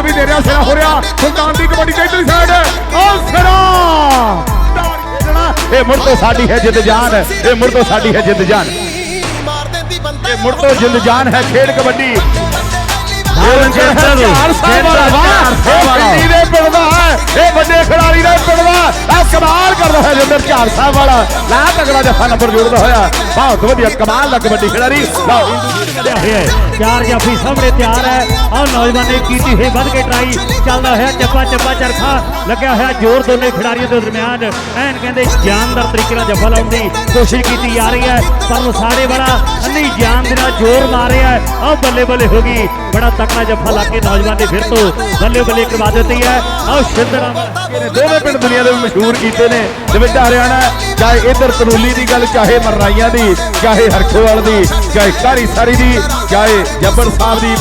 ਤਾੜੀਆਂ ਵੀ ਦੇ ਰਿਹਾ ਸਿਰਾ ਹੋ ਰਿਹਾ। ਸੁਲਤਾਨ ਦੀ ਕਬੱਡੀ ਇਧਰਲੀ ਸਾਈਡ ਉਹ ਸਿਰਾ! ਇਹ ਮੁੜ ਤੋਂ ਸਾਡੀ ਹੈ ਜਿੱਦ ਜਾਨ। ਇਹ ਮੁੜ ਤੋਂ ਸਾਡੀ ਹੈ ਜਿੱਦ ਜਾਨ। ਇਹ ਮੁੜ ਤੋਂ ਜਿੰਦ ਜਾਨ ਹੈ ਖੇਡ ਕਬੱਡੀ। ਇਹ ਵੱਡੇ ਖਿਡਾਰੀ ਦਾ ਪਿੰਡ ਦਾ। ਇਹ ਕਮਾਲ ਕਰਦਾ ਹੈ ਜਿੰਦਰ ਝਾੜ ਸਾਹਿਬ ਵਾਲਾ। ਲਾ ਤਗੜਾ ਜੱਫਾ ਨੰਬਰ ਜੋੜਦਾ ਹੋਇਆ। ਬਹੁਤ ਵਧੀਆ ਕਮਾਲ ਦਾ ਕਬੱਡੀ ਖਿਡਾਰੀ। ਲਓ। ਚੱਲਿਆ ਹੋਇਆ ਹੈ। ਚਾਰ ਜਾਫੀ ਸਾਹਮਣੇ ਤਿਆਰ ਹੈ। ਆਹ ਨੌਜਵਾਨ ਨੇ ਕੀਤੀ ਹੈ ਵੱਧ ਕੇ ਟਰਾਈ ਚੱਲਦਾ ਹੋਇਆ। ਚੱਪਾ ਚੱਪਾ ਚਰਖਾ ਲੱਗਿਆ ਹੋਇਆ ਜ਼ੋਰ ਦੋਨੇ ਖਿਡਾਰੀਆਂ ਦੇ ਦਰਮਿਆਨ। ਐਨ ਕਹਿੰਦੇ ਜਾਨਦਾਰ ਤਰੀਕੇ ਨਾਲ ਜੱਫਾ ਲਾਉਣ ਦੀ ਕੋਸ਼ਿਸ਼ ਕੀਤੀ ਜਾ ਰਹੀ ਹੈ। ਪਰ ਵਸਾੜੇ ਬੜਾ ਅੰਨੀ ਜਾਨ ਦੇ ਨਾਲ ਜ਼ੋਰ ਮਾਰ ਰਿਹਾ ਹੈ। ਆਹ ਬੱਲੇ ਬੱਲੇ ਹੋ ਗਈ। ਬੜਾ ਤਕੜਾ ਜੱਫਾ ਲਾ ਕੇ ਨੌਜਵਾਨ ਨੇ ਫਿਰ ਤੋਂ ਬੱਲੇ ਬੱਲੇ ਕਰਵਾ ਦਿੱਤੀ ਹੈ। ਆਹ ਸ਼ਿੰਦਰਾ ਦੋਵੇਂ ਪਿੰਡ ਦੁਨੀਆ ਦੇ ਮਸ਼ਹੂਰ ਕੀਤੇ ਨੇ ਦਵਿੰਦਾ ਹਰਿਆਣਾ ਚਾਹੇ ਇਧਰ ਤਨੂਲੀ ਦੀ ਗੱਲ, ਚਾਹੇ ਮਰਨਾਈਆਂ ਦੀ, ਚਾਹੇ ਹਰਖੋਵਾਲ ਦੀ, ਚਾਹੇ ਕਾਰੀ ਸਾਰੀ ਦੀ, ਚਾਹੇ ਜੱਬਰ ਸਾਹਿਬ ਦੀ